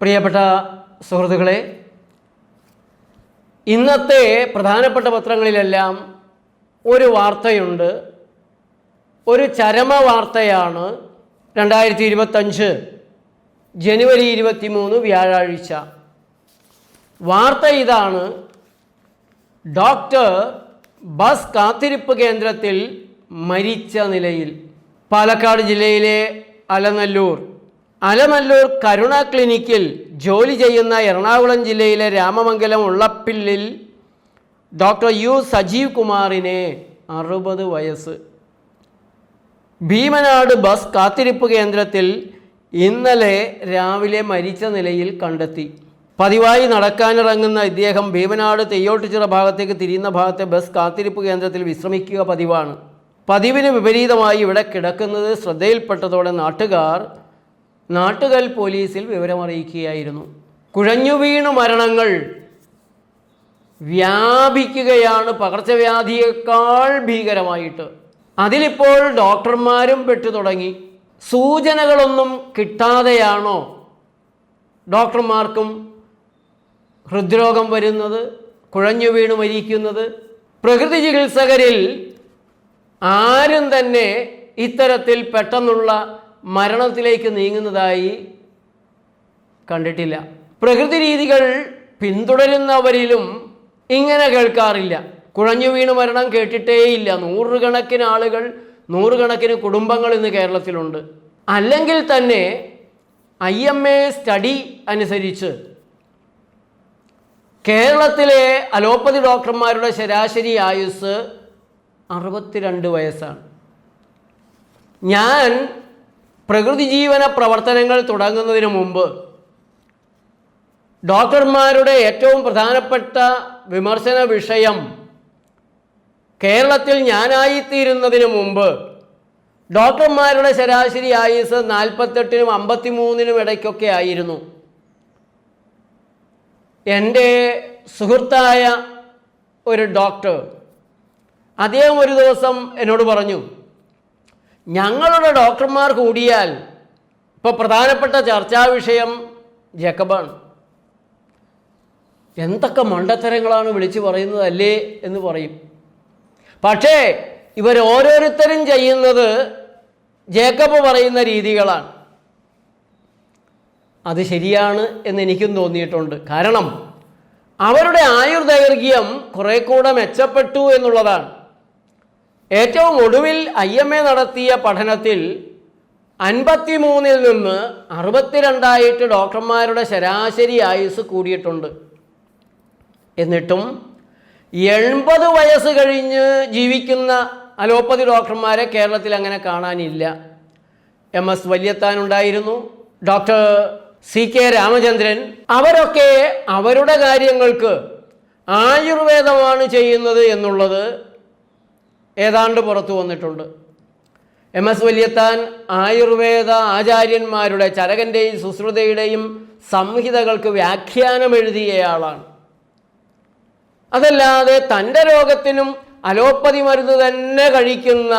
പ്രിയപ്പെട്ട സുഹൃത്തുക്കളെ ഇന്നത്തെ പ്രധാനപ്പെട്ട പത്രങ്ങളിലെല്ലാം ഒരു വാർത്തയുണ്ട്. ഒരു ചരമ വാർത്തയാണ് രണ്ടായിരത്തി ഇരുപത്തഞ്ച് ജനുവരി ഇരുപത്തി മൂന്ന് വ്യാഴാഴ്ച. വാർത്ത ഇതാണ്. ഡോക്ടർ ബസ് കാത്തിരിപ്പ് കേന്ദ്രത്തിൽ മരിച്ച നിലയിൽ പാലക്കാട് ജില്ലയിലെ അലനല്ലൂർ. അലനല്ലൂർ കരുണ ക്ലിനിക്കിൽ ജോലി ചെയ്യുന്ന എറണാകുളം ജില്ലയിലെ രാമമംഗലം ഉള്ളപ്പില്ലിൽ ഡോക്ടർ യു സജീവ് കുമാറിനെ അറുപത് വയസ്സ്. ഭീമനാട് ബസ് കാത്തിരിപ്പ് കേന്ദ്രത്തിൽ ഇന്നലെ രാവിലെ മരിച്ച നിലയിൽ കണ്ടെത്തി. പതിവായി നടക്കാനിറങ്ങുന്ന ഇദ്ദേഹം ഭീമനാട് തെയ്യോട്ടുചിറ ഭാഗത്തേക്ക് തിരിയുന്ന ഭാഗത്തെ ബസ് കാത്തിരിപ്പ് കേന്ദ്രത്തിൽ വിശ്രമിക്കുക പതിവാണ്. പതിവിന് വിപരീതമായി ഇവിടെ കിടക്കുന്നത് ശ്രദ്ധയിൽപ്പെട്ടതോടെ നാട്ടുകാർ നാട്ടുകൽ പോലീസിൽ വിവരമറിയിക്കുകയായിരുന്നു. കുഴഞ്ഞു വീണു മരണങ്ങൾ വ്യാപിക്കുകയാണ് പകർച്ചവ്യാധിയേക്കാൾ ഭീകരമായിട്ട്. അതിലിപ്പോൾ ഡോക്ടർമാരും പെട്ടു തുടങ്ങി. സൂചനകളൊന്നും കിട്ടാതെയാണോ ഡോക്ടർമാർക്കും ഹൃദ്രോഗം വരുന്നത് കുഴഞ്ഞു വീണ് മരിക്കുന്നത്? പ്രകൃതി ചികിത്സകരിൽ ആരും തന്നെ ഇത്തരത്തിൽ പെട്ടെന്നുള്ള മരണത്തിലേക്ക് നീങ്ങുന്നതായി കണ്ടിട്ടില്ല. പ്രകൃതി രീതികൾ പിന്തുടരുന്നവരിലും ഇങ്ങനെ കേൾക്കാറില്ല. കുഴഞ്ഞു വീണ് മരണം കേട്ടിട്ടേയില്ല. നൂറുകണക്കിന് ആളുകൾ നൂറുകണക്കിന് കുടുംബങ്ങൾ ഇന്ന് കേരളത്തിലുണ്ട്. അല്ലെങ്കിൽ തന്നെ ഐ എം എ സ്റ്റഡി അനുസരിച്ച് കേരളത്തിലെ അലോപ്പതി ഡോക്ടർമാരുടെ ശരാശരി ആയുസ് അറുപത്തിരണ്ട് വയസ്സാണ്. ഞാൻ പ്രകൃതി ജീവന പ്രവർത്തനങ്ങൾ തുടങ്ങുന്നതിന് മുമ്പ് ഡോക്ടർമാരുടെ ഏറ്റവും പ്രധാനപ്പെട്ട വിമർശന വിഷയം കേരളത്തിൽ ഞാനായിത്തീരുന്നതിന് മുമ്പ് ഡോക്ടർമാരുടെ ശരാശരി ആയുസ് നാൽപ്പത്തെട്ടിനും അമ്പത്തിമൂന്നിനും ഇടയ്ക്കൊക്കെ ആയിരുന്നു. എന്റെ സുഹൃത്തായ ഒരു ഡോക്ടർ അദ്ദേഹം ഒരു ദിവസം എന്നോട് പറഞ്ഞു ഞങ്ങളുടെ ഡോക്ടർമാർ കൂടിയാൽ ഇപ്പോൾ പ്രധാനപ്പെട്ട ചർച്ചാ വിഷയം ജക്കബാണ്. എന്തൊക്കെ മണ്ടത്തരങ്ങളാണ് വിളിച്ചു പറയുന്നത് അല്ലേ എന്ന് പറയും. പക്ഷേ ഇവർ ഓരോരുത്തരും ചെയ്യുന്നത് ജേക്കബ് പറയുന്ന രീതികളാണ്. അത് ശരിയാണ് എന്ന് എനിക്കും തോന്നിയിട്ടുണ്ട്. കാരണം അവരുടെ ആയുർദൈർഘ്യം കുറെ കൂടെ മെച്ചപ്പെട്ടു എന്നുള്ളതാണ്. ഏറ്റവും ഒടുവിൽ ഐ എം എ നടത്തിയ പഠനത്തിൽ അൻപത്തിമൂന്നിൽ നിന്ന് അറുപത്തിരണ്ടായിട്ട് ഡോക്ടർമാരുടെ ശരാശരി ആയുസ് കൂടിയിട്ടുണ്ട്. എന്നിട്ടും എൺപത് വയസ്സ് കഴിഞ്ഞ് ജീവിക്കുന്ന അലോപ്പതി ഡോക്ടർമാരെ കേരളത്തിൽ അങ്ങനെ കാണാനില്ല. എം എസ് വല്യത്താനുണ്ടായിരുന്നു ഡോക്ടർ സി കെ രാമചന്ദ്രൻ അവരൊക്കെ അവരുടെ കാര്യങ്ങൾക്ക് ആയുർവേദമാണ് ചെയ്യുന്നത് എന്നുള്ളത് ഏതാണ്ട് പുറത്തു വന്നിട്ടുണ്ട്. എം എസ് വല്യത്താൻ ആയുർവേദ ആചാര്യന്മാരുടെ ചരകന്റെയും സുശ്രുതയുടെയും സംഹിതകൾക്ക് വ്യാഖ്യാനം എഴുതിയയാളാണ് അതല്ലാതെ തന്റെ രോഗത്തിനും അലോപ്പതി മരുന്ന് തന്നെ കഴിക്കുന്ന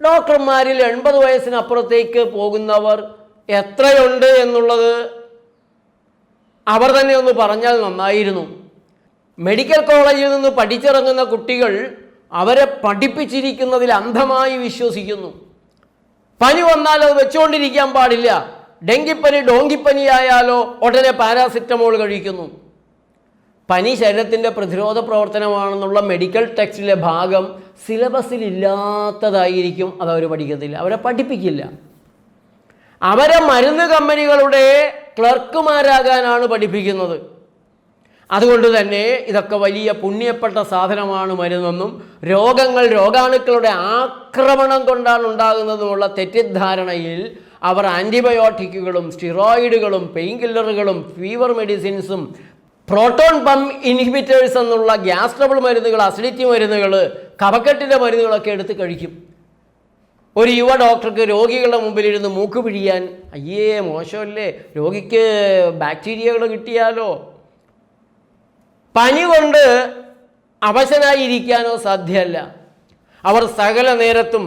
ഡോക്ടർമാരിൽ എൺപത് വയസ്സിനപ്പുറത്തേക്ക് പോകുന്നവർ എത്രയുണ്ട് എന്നുള്ളത് അവർ തന്നെ ഒന്ന് പറഞ്ഞാൽ നന്നായിരുന്നു. മെഡിക്കൽ കോളേജിൽ നിന്ന് പഠിച്ചിറങ്ങുന്ന കുട്ടികൾ അവരെ പഠിപ്പിച്ചിരിക്കുന്നതിൽ അന്ധമായി വിശ്വസിക്കുന്നു. പനി വന്നാലോ വെച്ചുകൊണ്ടിരിക്കാൻ പാടില്ല. ഡെങ്കിപ്പനി ഡോങ്കിപ്പനിയായാലോ ഉടനെ പാരാസിറ്റമോൾ കഴിക്കുന്നു. പനി ശരീരത്തിന്റെ പ്രതിരോധ പ്രവർത്തനമാണെന്നുള്ള മെഡിക്കൽ ടെക്സ്റ്റിലെ ഭാഗം സിലബസിൽ ഇല്ലാത്തതായിരിക്കും അതവർ പഠിക്കത്തില്ല. അവരെ പഠിപ്പിക്കില്ല. അവരെ മരുന്ന് കമ്പനികളുടെ ക്ലർക്കുമാരാകാനാണ് പഠിപ്പിക്കുന്നത്. അതുകൊണ്ട് തന്നെ ഇതൊക്കെ വലിയ പുണ്യപ്പെട്ട സാധനമാണ് മരുന്നെന്നും രോഗങ്ങൾ രോഗാണുക്കളുടെ ആക്രമണം കൊണ്ടാണ് ഉണ്ടാകുന്നതുമുള്ള തെറ്റിദ്ധാരണയിൽ അവർ ആന്റിബയോട്ടിക്കുകളും സ്റ്റിറോയിഡുകളും പെയിൻ കില്ലറുകളും ഫീവർ മെഡിസിൻസും പ്രോട്ടോൺ പമ്പ് ഇൻഹിബിറ്റേഴ്സ് എന്നുള്ള ഗ്യാസ് ട്രബിൾ മരുന്നുകൾ അസിഡിറ്റി മരുന്നുകൾ കഫക്കെട്ടിന്റെ മരുന്നുകളൊക്കെ എടുത്ത് കഴിക്കും. ഒരു യുവ ഡോക്ടർക്ക് രോഗികളുടെ മുമ്പിലിരുന്ന് മൂക്ക് പിഴിയാൻ അയ്യേ മോശമല്ലേ? രോഗിക്ക് ബാക്ടീരിയകൾ കിട്ടിയാലോ? പനി കൊണ്ട് അവശനായിരിക്കാനോ സാധ്യമല്ല അവർ സകല നേരത്തും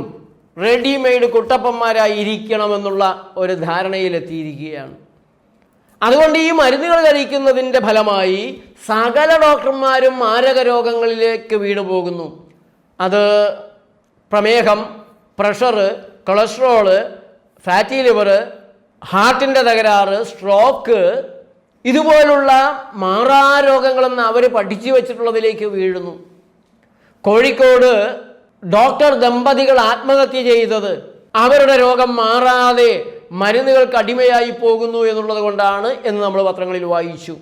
റെഡിമെയ്ഡ് കുട്ടപ്പന്മാരായി ഇരിക്കണമെന്നുള്ള ഒരു ധാരണയിലെത്തിയിരിക്കുകയാണ്. അതുകൊണ്ട് ഈ മരുന്നുകൾ കഴിക്കുന്നതിന്റെ ഫലമായി സകല ഡോക്ടർമാരും മാരക രോഗങ്ങളിലേക്ക് വീണു പോകുന്നു അത് പ്രമേഹം പ്രഷറ് കൊളസ്ട്രോൾ ഫാറ്റി ലിവർ ഹാർട്ടിന്റെ തകരാറ് സ്ട്രോക്ക് ഇതുപോലുള്ള മാറാരോഗങ്ങളെന്ന് അവർ പഠിച്ചു വെച്ചിട്ടുള്ളതിലേക്ക് വീഴുന്നു. കോഴിക്കോട് ഡോക്ടർ ദമ്പതികൾ ആത്മഹത്യ ചെയ്തത് അവരുടെ രോഗം മാറാതെ മരുന്നുകൾക്ക് അടിമയായി പോകുന്നു എന്നുള്ളത് കൊണ്ടാണ് എന്ന് നമ്മൾ പത്രങ്ങളിൽ വായിച്ചു.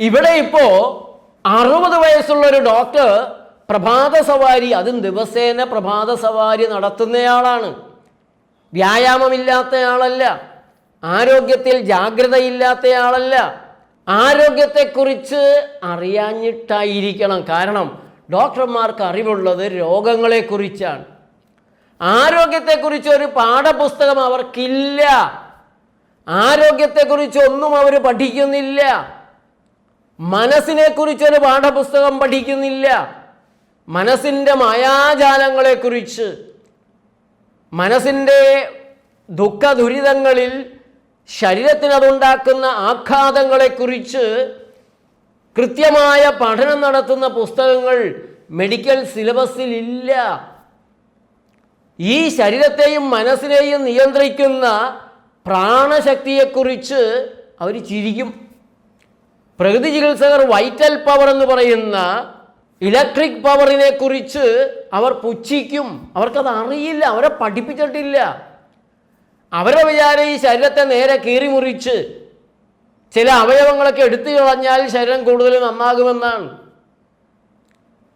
ഇവിടെ ഇപ്പോൾ അറുപത് വയസ്സുള്ള ഒരു ഡോക്ടർ പ്രഭാത സവാരി അതും ദിവസേന പ്രഭാത സവാരി നടത്തുന്നയാളാണ്. വ്യായാമമില്ലാത്തയാളല്ല ആരോഗ്യത്തിൽ ജാഗ്രതയില്ലാത്തയാളല്ല ആരോഗ്യത്തെക്കുറിച്ച് അറിയാഞ്ഞിട്ടായിരിക്കണം. കാരണം ഡോക്ടർമാർക്ക് അറിവുള്ളത് രോഗങ്ങളെക്കുറിച്ചാണ്. ആരോഗ്യത്തെക്കുറിച്ച് ഒരു പാഠപുസ്തകം അവർക്കില്ല. ആരോഗ്യത്തെക്കുറിച്ച് ഒന്നും അവർ പഠിക്കുന്നില്ല. മനസ്സിനെക്കുറിച്ചൊരു പാഠപുസ്തകം പഠിക്കുന്നില്ല. മനസ്സിന്റെ മായാജാലങ്ങളെക്കുറിച്ച് മനസ്സിന്റെ ദുഃഖ ദുരിതങ്ങളിൽ ശരീരത്തിനതുണ്ടാക്കുന്ന ആഘാതങ്ങളെക്കുറിച്ച് കൃത്യമായ പഠനം നടത്തുന്ന പുസ്തകങ്ങൾ മെഡിക്കൽ സിലബസിൽ ഇല്ല ഈ ശരീരത്തെയും മനസ്സിനെയും നിയന്ത്രിക്കുന്ന പ്രാണശക്തിയെക്കുറിച്ച് അവർ ചിരിക്കും. പ്രകൃതി ചികിത്സകർ വൈറ്റൽ പവർ എന്ന് പറയുന്ന ഇലക്ട്രിക് പവറിനെ കുറിച്ച് അവർ പുച്ഛിക്കും. അവർക്കത് അറിയില്ല അവരെ പഠിപ്പിച്ചിട്ടില്ല. അവരുടെ വിചാരം ഈ ശരീരത്തെ നേരെ കീറി മുറിച്ച് ചില അവയവങ്ങളൊക്കെ എടുത്തു കളഞ്ഞാൽ ശരീരം കൂടുതൽ നന്നാകുമെന്നാണ്.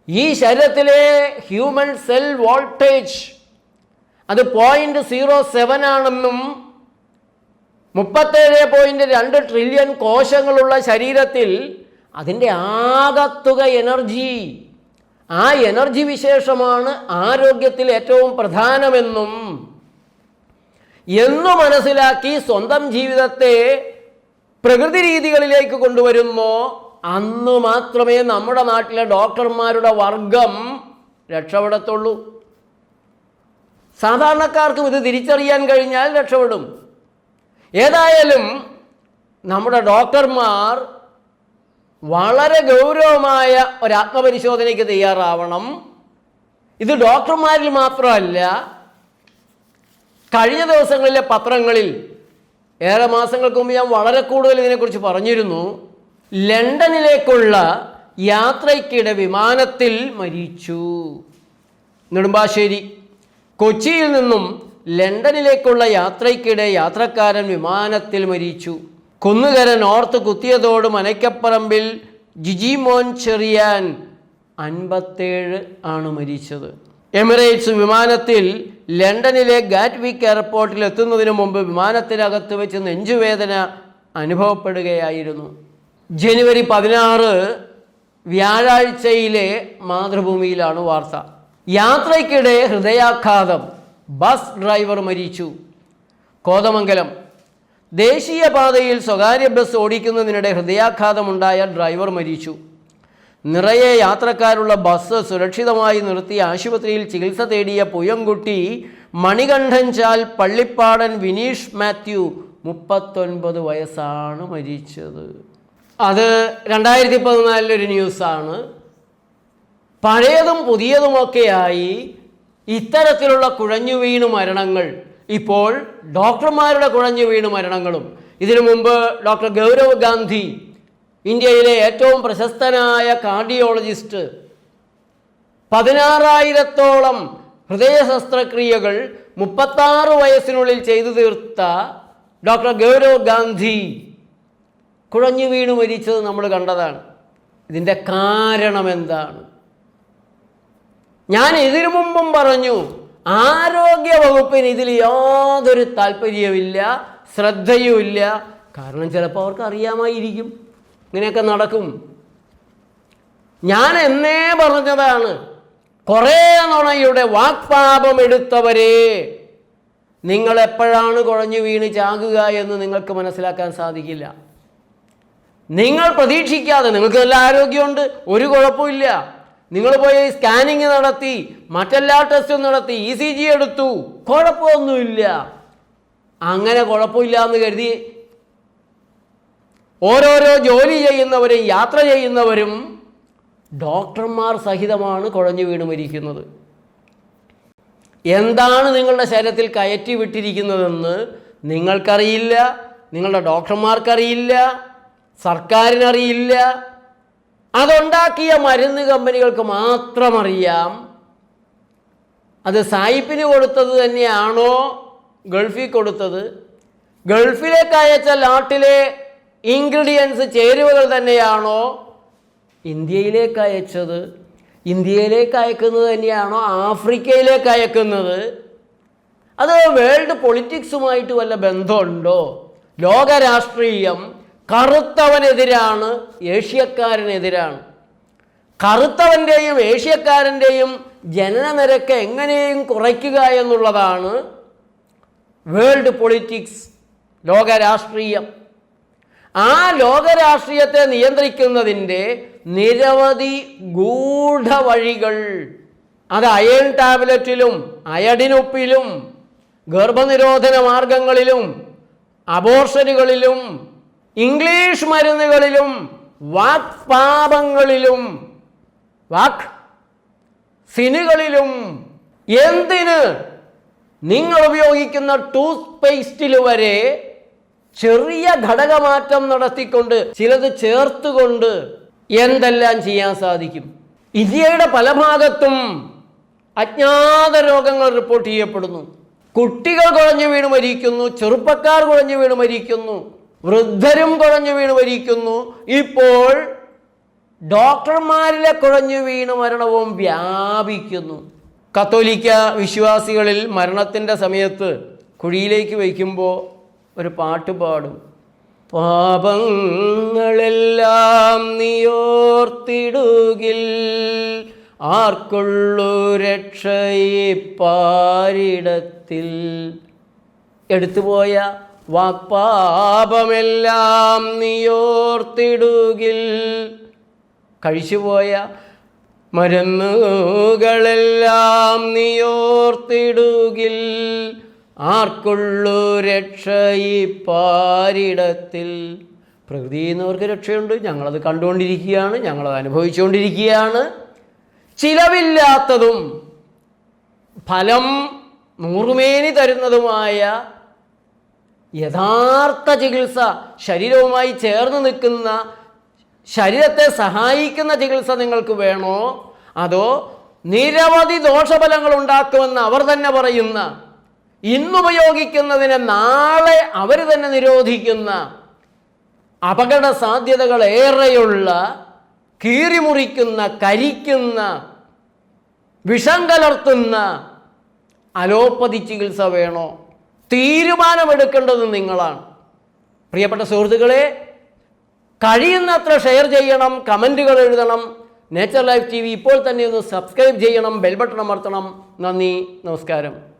ഈ ശരീരത്തിലെ ഹ്യൂമൻ സെൽ വോൾട്ടേജ് അത് പോയിന്റ് സീറോ സെവൻ ആണെന്നും മുപ്പത്തേഴ് പോയിന്റ് രണ്ട് ട്രില്യൺ കോശങ്ങളുള്ള ശരീരത്തിൽ അതിന്റെ ആകത്തുക എനർജി ആ എനർജി വിശേഷമാണ് ആരോഗ്യത്തിൽ ഏറ്റവും പ്രധാനമെന്നും എന്നു മനസ്സിലാക്കി സ്വന്തം ജീവിതത്തെ പ്രകൃതി രീതികളിലേക്ക് കൊണ്ടുവരുന്നോ അന്ന് മാത്രമേ നമ്മുടെ നാട്ടിലെ ഡോക്ടർമാരുടെ വർഗം രക്ഷപ്പെടത്തുള്ളൂ. സാധാരണക്കാർക്കും ഇത് തിരിച്ചറിയാൻ കഴിഞ്ഞാൽ രക്ഷപ്പെടും. ഏതായാലും നമ്മുടെ ഡോക്ടർമാർ വളരെ ഗൗരവമായ ഒരു ആത്മപരിശോധനയ്ക്ക് തയ്യാറാവണം. ഇത് ഡോക്ടർമാരിൽ മാത്രമല്ല കഴിഞ്ഞ ദിവസങ്ങളിലെ പത്രങ്ങളിൽ ഏറെ മാസങ്ങൾക്ക് മുമ്പ് ഞാൻ വളരെ കൂടുതൽ ഇതിനെക്കുറിച്ച് പറഞ്ഞിരുന്നു. ലണ്ടനിലേക്കുള്ള യാത്രയ്ക്കിടെ വിമാനത്തിൽ മരിച്ചു. നെടുമ്പാശ്ശേരി. കൊച്ചിയിൽ നിന്നും ലണ്ടനിലേക്കുള്ള യാത്രയ്ക്കിടെ യാത്രക്കാരൻ വിമാനത്തിൽ മരിച്ചു. കുന്നുകര നോർത്ത് കുത്തിയതോട് മനയ്ക്കപ്പറമ്പിൽ ജിജിമോൻ ചെറിയാൻ അൻപത്തേഴ് ആണ് മരിച്ചത്. എമിറേറ്റ്സ് വിമാനത്തിൽ ലണ്ടനിലെ ഗാറ്റ്വിക് എയർപോർട്ടിൽ എത്തുന്നതിന് മുമ്പ് വിമാനത്തിനകത്ത് വെച്ച് നെഞ്ചുവേദന അനുഭവപ്പെടുകയായിരുന്നു. ജനുവരി പതിനാറ് വ്യാഴാഴ്ചയിലെ മാതൃഭൂമിയിലാണ് വാർത്ത. യാത്രയ്ക്കിടെ ഹൃദയാഘാതം. ബസ് ഡ്രൈവർ മരിച്ചു. കോതമംഗലം. ദേശീയപാതയിൽ സ്വകാര്യ ബസ് ഓടിക്കുന്നതിനിടെ ഹൃദയാഘാതമുണ്ടായ ഡ്രൈവർ മരിച്ചു. നിറയെ യാത്രക്കാരുള്ള ബസ് സുരക്ഷിതമായി നിർത്തി ആശുപത്രിയിൽ ചികിത്സ തേടിയ പുയംകുട്ടി മണികണ്ഠൻ ചാൽ പള്ളിപ്പാടൻ വിനീഷ് മാത്യു മുപ്പത്തൊൻപത് വയസ്സാണ് മരിച്ചത്. അത് രണ്ടായിരത്തി പതിനാലിലൊരു ന്യൂസാണ്. പഴയതും പുതിയതുമൊക്കെയായി ഇത്തരത്തിലുള്ള കുഴഞ്ഞു വീണു മരണങ്ങൾ ഇപ്പോൾ ഡോക്ടർമാരുടെ കുഴഞ്ഞു വീണു മരണങ്ങളും. ഇതിനു മുമ്പ് ഡോക്ടർ ഗൗരവ് ഗാന്ധി ഇന്ത്യയിലെ ഏറ്റവും പ്രശസ്തനായ കാർഡിയോളജിസ്റ്റ് പതിനാറായിരത്തോളം ഹൃദയ ശസ്ത്രക്രിയകൾ മുപ്പത്താറ് വയസ്സിനുള്ളിൽ ചെയ്തു തീർത്ത ഡോക്ടർ ഗൗരവ് ഗാന്ധി. കുഴഞ്ഞു വീണു മരിച്ചത് നമ്മൾ കണ്ടതാണ്. ഇതിന്റെ കാരണം എന്താണ്? ഞാൻ ഇതിനു മുമ്പും പറഞ്ഞു ആരോഗ്യ വകുപ്പിന് ഇതിൽ യാതൊരു താല്പര്യവുമില്ല ശ്രദ്ധയുമില്ല. കാരണം ചിലപ്പോൾ അവർക്ക് അറിയാമായിരിക്കും. ഇങ്ങനെയൊക്കെ നടക്കും. ഞാൻ എന്നേ പറഞ്ഞതാണ് കുറേ നുണയുടെ വാക്പാപം എടുത്തവരെ നിങ്ങൾ എപ്പോഴാണ് കുഴഞ്ഞു വീണ് ചാകുക എന്ന് നിങ്ങൾക്ക് മനസ്സിലാക്കാൻ സാധിക്കില്ല. നിങ്ങൾ പ്രതീക്ഷിക്കാതെ നിങ്ങൾക്ക് നല്ല ആരോഗ്യമുണ്ട് ഒരു കുഴപ്പമില്ല നിങ്ങൾ പോയി സ്കാനിങ് നടത്തി മറ്റെല്ലാ ടെസ്റ്റും നടത്തി ഇ സി ജി എടുത്തു കുഴപ്പമൊന്നുമില്ല. അങ്ങനെ കുഴപ്പമില്ല എന്ന് കരുതി ഓരോരോ ജോലി ചെയ്യുന്നവരും യാത്ര ചെയ്യുന്നവരും ഡോക്ടർമാർ സഹിതമാണ് കുഴഞ്ഞു വീണ് മരിക്കുന്നത്. എന്താണ് നിങ്ങളുടെ ശരീരത്തിൽ കയറ്റി വിട്ടിരിക്കുന്നതെന്ന് നിങ്ങൾക്കറിയില്ല നിങ്ങളുടെ ഡോക്ടർമാർക്കറിയില്ല സർക്കാരിനറിയില്ല. അതുണ്ടാക്കിയ മരുന്ന് കമ്പനികൾക്ക് മാത്രം അറിയാം അത് സായിപ്പിന് കൊടുത്തത് തന്നെയാണോ ഗൾഫിൽ കൊടുത്തത്? ഗൾഫിലേക്ക് അയച്ച നാട്ടിലെ ഇൻഗ്രീഡിയൻസ് ചേരുവകൾ തന്നെയാണോ ഇന്ത്യയിലേക്ക് അയച്ചത്? ഇന്ത്യയിലേക്ക് അയക്കുന്നത് തന്നെയാണോ? ആഫ്രിക്കയിലേക്ക് അയക്കുന്നത്? അത് വേൾഡ് പൊളിറ്റിക്സുമായിട്ട് വല്ല ബന്ധമുണ്ടോ? ലോകരാഷ്ട്രീയം കറുത്തവനെതിരാണ് ഏഷ്യക്കാരനെതിരാണ്. കറുത്തവന്റെയും ഏഷ്യക്കാരന്റെയും ജനനനിരക്ക് എങ്ങനെയും കുറയ്ക്കുക എന്നുള്ളതാണ് വേൾഡ് പൊളിറ്റിക്സ് ലോകരാഷ്ട്രീയം. ആ ലോകരാഷ്ട്രീയത്തെ നിയന്ത്രിക്കുന്നതിന്റെ നിരവധി ഗൂഢവഴികൾ. അത് അയൺ ടാബ്ലറ്റിലും അയഡിനുപ്പിലും ഗർഭനിരോധന മാർഗങ്ങളിലും അബോർഷനുകളിലും ഇംഗ്ലീഷ് മരുന്നുകളിലും വാക്പാപങ്ങളിലും വാക് സിനുകളിലും. എന്തിന് നിങ്ങൾ ഉപയോഗിക്കുന്ന ടൂത്ത് പേസ്റ്റിൽ വരെ ചെറിയ ഘടകമാറ്റം നടത്തിക്കൊണ്ട് ചിലത് ചേർത്തുകൊണ്ട് എന്തെല്ലാം ചെയ്യാൻ സാധിക്കും? ഇന്ത്യയുടെ പല ഭാഗത്തും അജ്ഞാത രോഗങ്ങൾ റിപ്പോർട്ട് ചെയ്യപ്പെടുന്നു. കുട്ടികൾ കുഴഞ്ഞു വീണ് മരിക്കുന്നു ചെറുപ്പക്കാർ കുഴഞ്ഞു വീണ് മരിക്കുന്നു വൃദ്ധരും കുഴഞ്ഞു വീണ് മരിക്കുന്നു. ഇപ്പോൾ ഡോക്ടർമാരിലെ കുഴഞ്ഞു വീണ് മരണവും വ്യാപിക്കുന്നു. കത്തോലിക്ക വിശ്വാസികളിൽ മരണത്തിന്റെ സമയത്ത് കുഴിയിലേക്ക് വയ്ക്കുമ്പോൾ ഒരു പാട്ട് പാടും. പാപങ്ങളെല്ലാം നിയോർത്തിടുകിൽ ആർക്കുള്ളു രക്ഷയെ പാരിടത്തിൽ. എടുത്തുപോയ വാക്പാപമെല്ലാം നിയോർത്തിടുകിൽ. കഴിച്ചുപോയ മരുന്നുകളെല്ലാം നീയോർത്തിടുകിൽ. ആർക്കുള്ളു രക്ഷ ഈ പാരിടത്തിൽ? പ്രകൃതി എന്നവർക്ക് രക്ഷയുണ്ട്. ഞങ്ങളത് കണ്ടുകൊണ്ടിരിക്കുകയാണ് ഞങ്ങളത് അനുഭവിച്ചുകൊണ്ടിരിക്കുകയാണ്. ചിലവില്ലാത്തതും ഫലം നൂറുമേനി തരുന്നതുമായ യഥാർത്ഥ ചികിത്സ ശരീരവുമായി ചേർന്ന് നിൽക്കുന്ന ശരീരത്തെ സഹായിക്കുന്ന ചികിത്സ നിങ്ങൾക്ക് വേണോ? അതോ നിരവധി ദോഷഫലങ്ങൾ ഉണ്ടാക്കുമെന്ന് അവർ തന്നെ പറയുന്ന ഇന്നുപയോഗിക്കുന്നതിനെ നാളെ അവർ തന്നെ നിരോധിക്കുന്ന അപകട സാധ്യതകൾ ഏറെയുള്ള കീറിമുറിക്കുന്ന കരിക്കുന്ന വിഷം കലർത്തുന്ന അലോപ്പതി ചികിത്സ വേണോ? തീരുമാനമെടുക്കേണ്ടത് നിങ്ങളാണ്. പ്രിയപ്പെട്ട സുഹൃത്തുക്കളെ കഴിയുന്നത്ര ഷെയർ ചെയ്യണം കമന്റുകൾ എഴുതണം നേച്ചർ ലൈഫ് ടി ഇപ്പോൾ തന്നെ ഒന്ന് സബ്സ്ക്രൈബ് ചെയ്യണം ബെൽബട്ടൺ അമർത്തണം. നന്ദി നമസ്കാരം.